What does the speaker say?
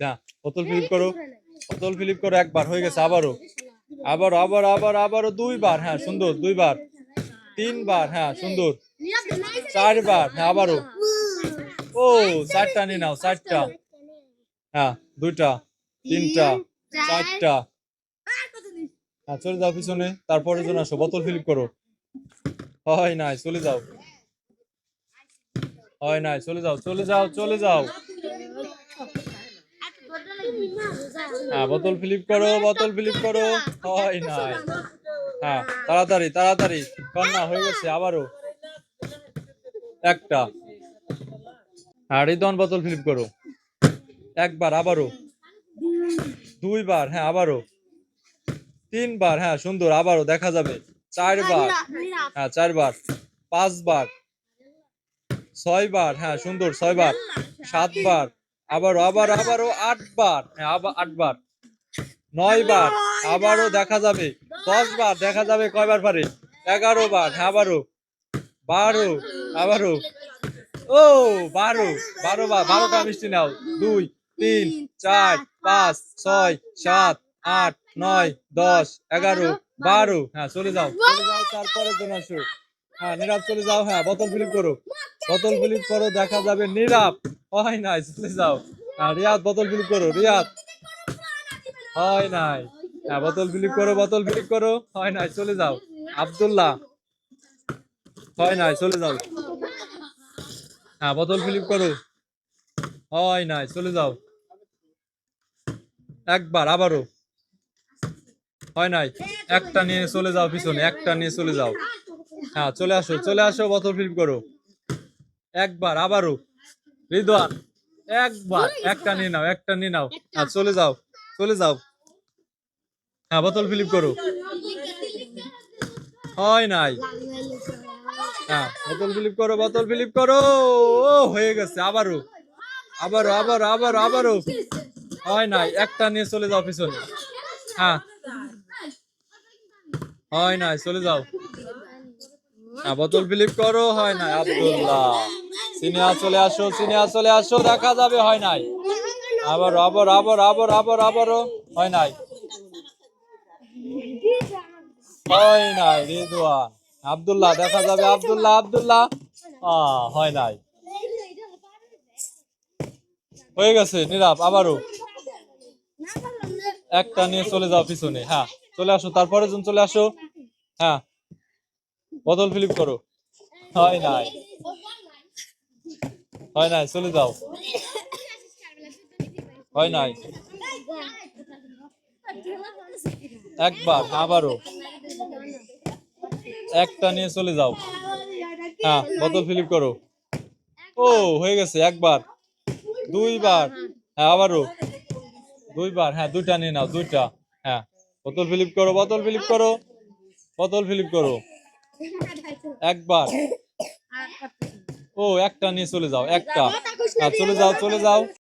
না বোতল ফিলিপ করো। বোতল ফিলিপ করো একবার হয়ে গেছে আবারও। আবারও আবার আবার আবারও দুইবার হ্যাঁ সুন্দর দুইবার। তিনবার হ্যাঁ সুন্দর। চারবার হ্যাঁ আবারও। ও চারটা নিয়ে নাও চারটা। হ্যাঁ দুইটা তিনটা চারটা। হ্যাঁ চলে যাও পিছনে তারপরে জন আসো বোতল ফিলিপ করো। হয় নাই চলে যাও। হয় নাই চলে যাও চলে যাও চলে যাও। হ্যাঁ বোতল ফিলিপ করো বোতল ফিলিপ করো। হয় নাই। হ্যাঁ তাড়াতাড়ি তাড়াতাড়ি। কন্যা হয়ে গেছে আবারও। একটা। হ্যাঁ রিদন বোতল ফিলিপ করো। একবার আবারও। দুইবার হ্যাঁ আবারও। তিনবার হ্যাঁ সুন্দর আবারও দেখা যাবে। চারবার। হ্যাঁ চারবার। পাঁচবার। ছয়বার হ্যাঁ সুন্দর ছয়বার। সাতবার। আবারও আবার আবারও আটবার হ্যাঁ আবার আটবার। নয়বার আবারও দেখা যাবে। দশ বার দেখা যাবে কয়বার পারে? এগারো বার হ্যাঁ আবারও। বারো আবারও। ও বারো বারো বার বারোটা মিষ্টি নাও। দুই তিন চার পাঁচ ছয় সাত আট নয় দশ এগারো বারো। হ্যাঁ চলে যাও চলে যাও তারপরে জন আসো। হ্যাঁ নীরব চলে যাও হ্যাঁ বোতল ফিলিপ করো। বোতল ফিলিপ করো দেখা যাবে নীরব। হয় নাই, চলে যাও। রিয়াদ বোতল ফিলিপ করো, রিয়াদ। হয় নাই। হ্যাঁ বোতল ফিলিপ করো বোতল ফিলিপ করো। হয় নাই, চলে যাও। আব্দুল্লাহ। হয় নাই, চলে যাও। হ্যাঁ বোতল ফিলিপ করো। হয় নাই, চলে যাও। একবার, আবারও। হয় নাই, একটা নিয়ে চলে যাও পিছনে, একটা নিয়ে চলে যাও। হ্যাঁ চলে আসো চলে আসো বোতল ফিলিপ করো। একবার, আবারও। রিদওয়ান একবার একটা নিয়ে নাও একটা নিয়ে নাও। হ্যাঁ চলে যাও চলে যাও। হ্যাঁ বোতল ফিলিপ করো। হয় নাই। হ্যাঁ বোতল ফিলিপ করো বোতল ফিলিপ করো। ও হয়ে গেছে আবারও। আবারও আবারও আবারও আবারও। হয় নাই একটা নিয়ে চলে যাও পিছনে। হ্যাঁ। হয় নাই চলে যাও। হ্যাঁ ফিলিপ করো, হয় নাই? আব্দুল্লাহ। সিনিয়া চলে আসো সিনিয়া চলে আসো, দেখা যাবে, হয় নাই? আবার আবার আবার আবার আবার, আবারও, হয় নাই? হয় নাই, রিদওয়ান। আব্দুল্লাহ, দেখা যাবে, আব্দুল্লাহ আব্দুল্লাহ। হয় নাই। হয়ে গেছে, নীরব, আবারও। একটা নিয়ে চলে যাও পিছনে হ্যাঁ চলে আসো, তারপরে জন চলে আসো হ্যাঁ। বদল ফিলিপ করো। হয় নাই। হয় নাই, চলে যাও। হয় নাই। একবার আবারও একটা নিয়ে চলে যাও। হ্যাঁ বোতল ফিলিপ করো। ও, হয়ে গেছে, একবার। দুইবার। হ্যাঁ আবারও। দুইবার হ্যাঁ দুইটা নিয়ে নাও, দুইটা। হ্যাঁ বোতল ফিলিপ করো বোতল ফিলিপ করো। বোতল ফিলিপ করো। একবার। ও একটা নিয়ে চলে যাও একটা। চলে যাও চলে যাও।